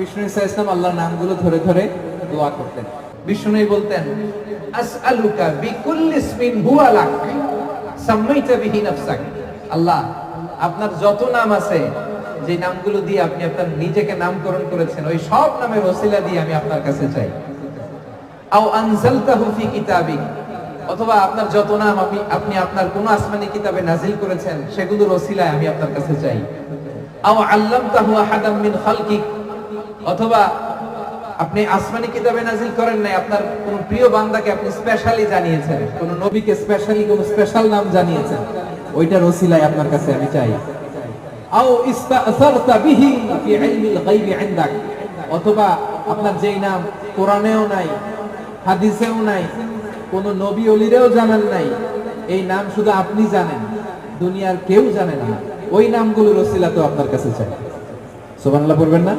বিষ্ণু ইসা ইসলাম আল্লাহর নামগুলো ধরে ধরে দোয়া করতেন। বিষ্ণু বলতেন, আসআলুকা বিকুল্লি ইসমিন হুয়া লাক, সাম্মাইতা বিহি নাফসাক। আল্লাহ, আপনার যত নাম আছে, যে নামগুলো দিয়ে আপনি আপনার নিজেকে নামকরণ করেছেন, ওই সব নামের ওসিলা দিয়ে আমি আপনার কাছে চাই। আও আনজালতাহু ফি কিতাবিক, অথবা আপনার যত নাম আপনি আপনি আপনার কোন আসমানি কিতাবে নাজিল করেছেন, সেগুলোর ওসিলায় আমি আপনার কাছে চাই। আও আল্লামতাহু আহাদাম মিন খালকিক অথবা আপনি আসমানি কিতাবে নাজিল করেন নাই, আপনার কোন প্রিয় বান্দাকে আপনি স্পেশালি জানিয়েছেন, কোন নবীকে স্পেশালি কোন স্পেশাল নাম জানিয়েছেন, ওইটার ওসিলায় আপনার কাছে আমি চাই। আও ইস্তাসারতা বিহি ফি ইলমিল গায়বি ইনদাক, অথবা আপনার যেই নাম কোরআনেও নাই, হাদিসেও নাই, কোন নবী অলিরেও জানেন নাই, এই নাম শুধু আপনি জানেন, দুনিয়ার কেউ জানে না, ওই নামগুলোর ওসিলা তো আপনার কাছে চাই। সুবহানাল্লাহ বলবেন না?